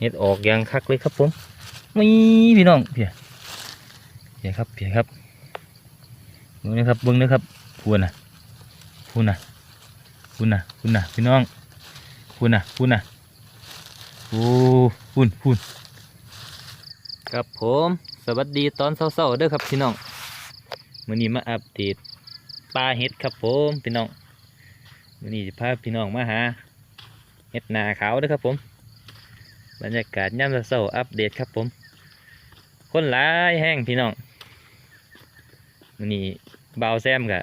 เห็ดออกอย่างคักเลยครับผมมีพี่น้องเพียเพียครับเพียครับเบิ้งนะครับเบิ้งนะครับพูนนะพูนนะพูนนะพูนนะพี่น้องพูนนะพูนนะโอ้พูนพูนครับผมสวัสดีตอนเช้าๆเด้อครับพี่น้องมื้อนี้มาอัปเดตปลาเห็ดครับผมพี่น้องมื้อนี้จะพาพี่น้องมาหาเห็ดนาขาวเด้อครับผม บรรยากาศย่ำเช้าอัปเดตครับผม คนหลายแห้งพี่น้องวันนี้บ่าแซมกะ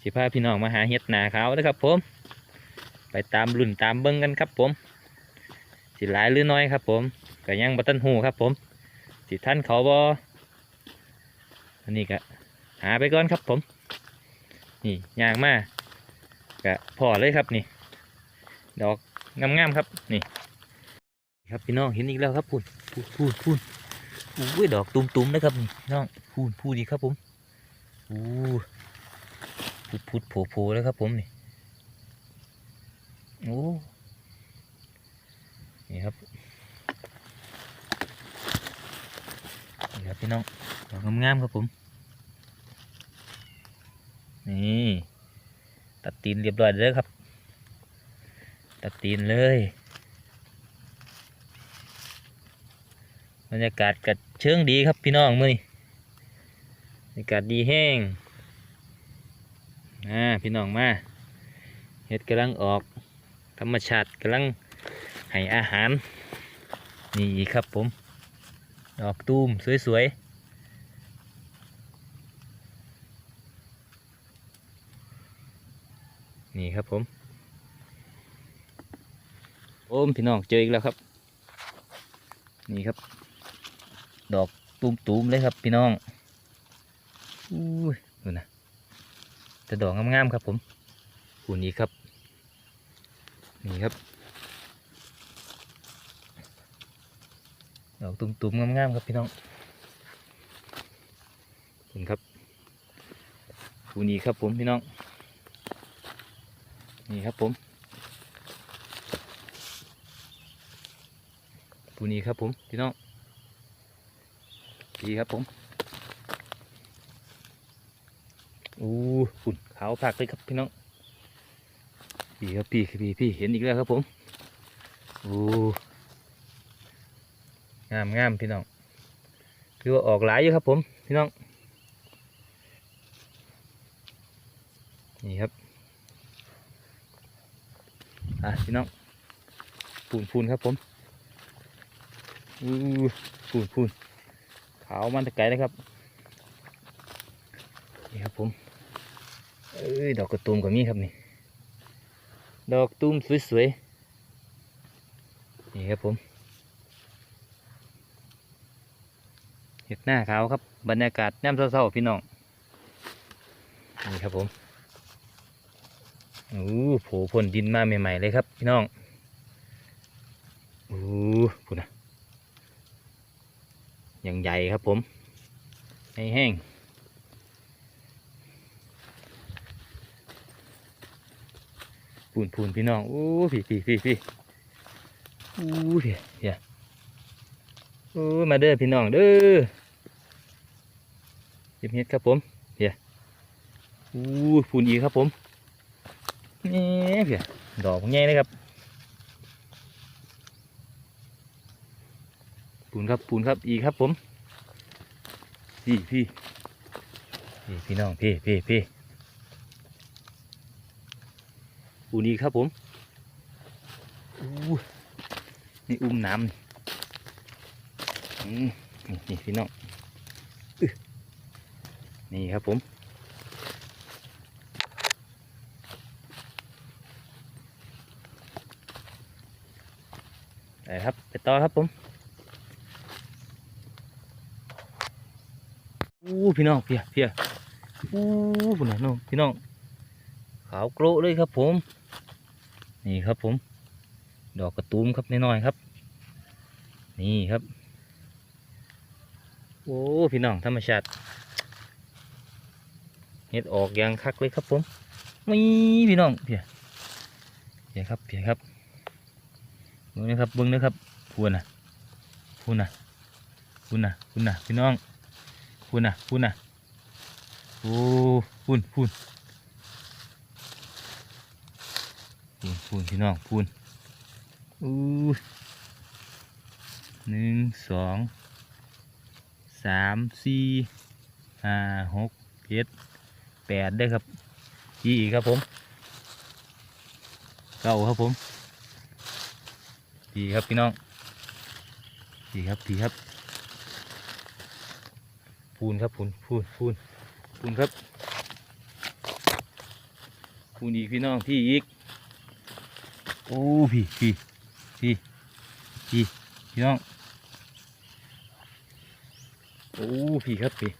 สิพาพี่น้องมาหาเห็ดหนาขาวนะครับผม ไปตามรุ่นตามเบิ้งกันครับผม สิหลายหรือน้อยครับผมก็ยังบัตันหูครับผม สิท่านเขาบออันนี้ก็หาไปก่อนครับผม นี่ยางมากกะพอเลยครับนี่ ดอกงามๆครับนี่ ครับพี่น้องเห็นอีกแล้วครับพูนพูนพูนพูนอุ้ยดอกตุ่มๆนะครับนี่พี่น้องพูนพูนดีครับผมอู้พุดพุดโผล่โผล่แล้วครับผมนี่โอ้นี่ครับนี่ครับพี่น้องดอกงามๆครับผมนี่ตัดตีนเรียบร้อยเลยครับ ตัดตีนเลย บรรยากาศกัดเชิงดีครับพี่น้องมือนี่บรรยากาศดีแห้งอ่าพี่น้องมาเห็ดกำลังออกธรรมชาติกำลังให้อาหาร นี่ครับผม ดอกตูมสวยๆนี่ครับผมโอ้มพี่น้องเจออีกแล้วครับ นี่ครับ ดอกตูมๆเลยครับ พี่น้องอุ้ยดูนะแต่ดอกงามๆครับผมคูนี้ครับ นี่ครับ ดอกตุ่มๆงามๆครับพี่น้องนี่ครับคูนี้ครับผมพี่น้อง นี่ครับผมคูนี้ครับผมพี่น้อง ดีครับผมอู้ฝุ่นขาวผักเลยครับพี่น้องพี่ครับพี่พี่พี่เห็นอีกแล้วครับผมอู้งามงามพี่น้องคือว่าออกหลายอยู่ครับผมพี่น้องนี่ครับอะพี่น้องปูนปูนครับผมอู้ปูนปูนาวมันตะไกรนะครับนี่ครับผมเอ้ยดอกกระตูมกับมีครับนี่ดอกตูมสวยๆนี่ครับผมเห็ดหน้าขาวครับบรรยากาศย่ำเศร้าๆพี่น้องนี่ครับผมโอ้โผล่พ่นดินมาใหม่ๆเลยครับพี่น้องโอ้พูดนะ อย่าง ใหญ่ครับผมให้แห้งปูนปูนพี่น้องโอ้พี่พี่พี่พี่โอ้พี่เฮียโอ้มาเด้อพี่น้องเด้อเก็บเห็ดครับผมเฮียโอ้ปูนอีครับผมนี่เฮียดอกใหญ่เลยครับปูนครับปูนครับอีครับผม พี่พี่พี่พี่น้องพี่พี่พี่ปูนี้ครับผมอู้นี่อุ้มน้ำนี่อืมนี่นี่พี่น้องอื้อนี่ครับผมไปครับ ไปต่อครับผม อู้พี่น้องเพียเพียอู้พี่น้องน้องพี่น้องขาวโกรเลยครับผม นี่ครับผม ดอกกระตูมครับน้อยๆครับ นี่ครับ โอ้พี่น้องธรรมชาติเห็ดออกอย่างคักเลยครับผมมีพี่น้องเพียเพียครับเพียครับเบิ้งนะครับเบิ้งนะครับพวนนะพูนนะพูนนะพูนนะพี่น้อง พูนนะพูนนะโอ้พูนพูนพูนพูนพี่น้องพูนอู้หนึ่งสองสามสี่ห้าหกเจ็ดแปดได้ครับอีกครับผมเก้าครับผมดีครับพี่น้องดีครับดีครับ พูนครับพูนพูนพูนพูนครับพูนอีกพี่น้องพี่อีกโอ้พี่พี่พี่พี่พี่น้องโอ้พี่ครับพี่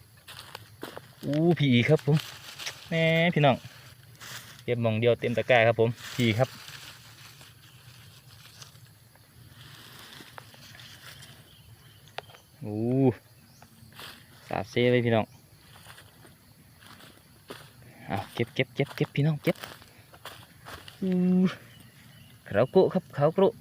โอ้พี่อีกครับผมแหม่พี่น้องเก็บมองเดียวเต็มตะกร้าครับผมพี่ครับโอ้ ดเซ่เลยพี่น้องเอาเก็บเก็บเก็บเก็บพี่น้องเก็บเขาโกะครับเขาโกะ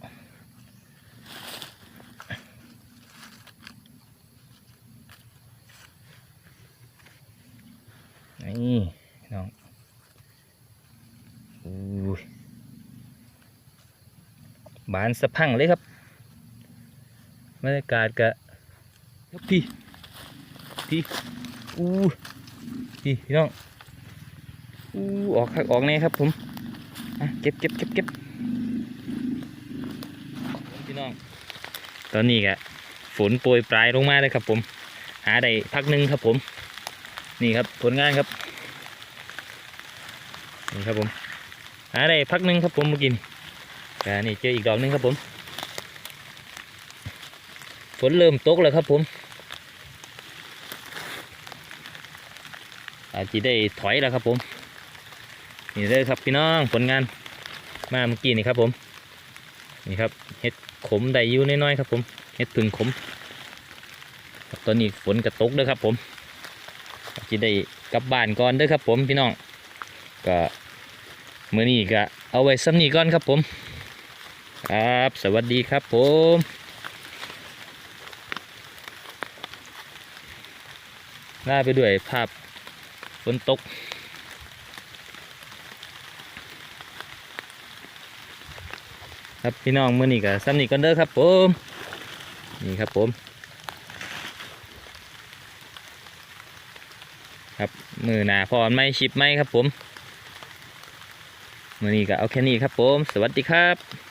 นี่พี่น้องอู้บานสะพังเลยครับบรรยากาศกะพี่ พี่อู้พี่พี่น้องอู้ออกคักออกแน่ครับผมอะเก็บเก็บเก็บเก็บพี่น้อง ตอนนี้กะฝนโปรยปลายลงมาเลยครับผม หาได้พักหนึ่งครับผม นี่ครับผลงานครับนี่ครับผมหาได้พักหนึ่งครับผมเมื่อกี้นี่แต่นี่เจออีกดอกหนึงครับผม ฝนเริ่มตกแล้วครับผม อาจจะได้ถอยแล้วครับผม นี่เลยครับพี่น้องผลงานมาเมื่อกี้นี่ครับผม นี่ครับเห็ดขมได้อยู่น้อยๆครับผมเห็ดพึ่งขมครับตอนนี้ฝนกระตกด้อครับผมจะได้กลับบ้านก่อนด้อครับผมพี่น้องก็มื่อนี้ก็เอาไว้ซ้ำนี้ก่อนครับผม ครับ สวัสดีครับผมลาไปด้วยภาพ นตก ครับพี่น้องมื่อนี้ก็ซ้ำนี่กันเด้อครับผมนี่ครับผม ครับมือหนาพรไม่ชิปไม่ครับผมมื่อนี้ก็เอาแค่นี้ครับผม สวัสดีครับ